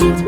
It's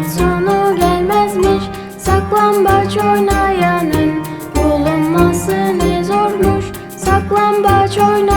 hiç sonu gelmezmiş. Saklambaç oynayanın bulunması ne zormuş. Saklambaç oynayanın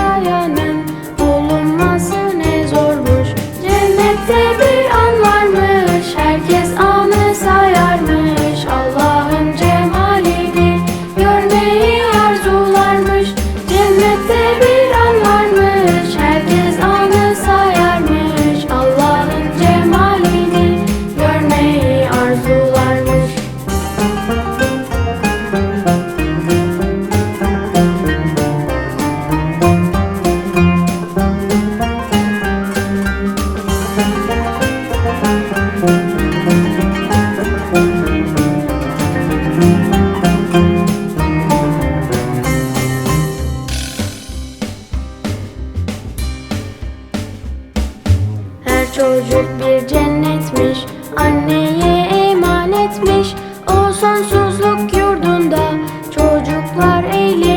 Çocuk bir cennetmiş Anneye emanetmiş. O sonsuzluk yurdunda Çocuklar eğlenir